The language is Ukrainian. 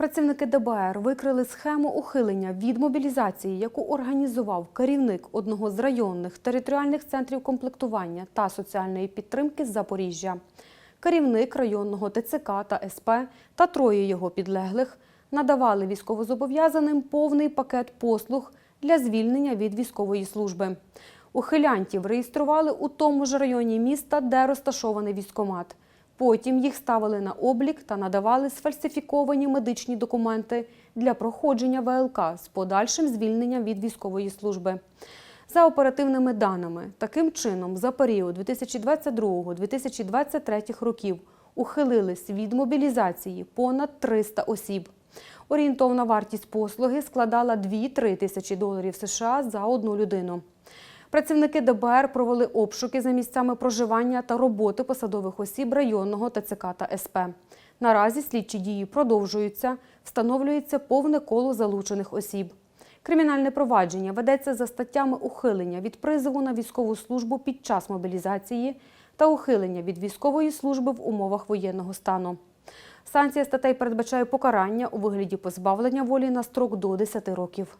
Працівники ДБР викрили схему ухилення від мобілізації, яку організував керівник одного з районних територіальних центрів комплектування та соціальної підтримки з Запоріжжя. Керівник районного ТЦК та СП та троє його підлеглих надавали військовозобов'язаним повний пакет послуг для звільнення від військової служби. Ухилянтів реєстрували у тому ж районі міста, де розташований військомат. Потім їх ставили на облік та надавали сфальсифіковані медичні документи для проходження ВЛК з подальшим звільненням від військової служби. За оперативними даними, таким чином за період 2022-2023 років ухилились від мобілізації понад 300 осіб. Орієнтовна вартість послуги складала 2-3 тисячі доларів США за одну людину. Працівники ДБР провели обшуки за місцями проживання та роботи посадових осіб районного ТЦК та СП. Наразі слідчі дії продовжуються, встановлюється повне коло залучених осіб. Кримінальне провадження ведеться за статтями ухилення від призову на військову службу під час мобілізації та ухилення від військової служби в умовах воєнного стану. Санкція статей передбачає покарання у вигляді позбавлення волі на строк до 10 років.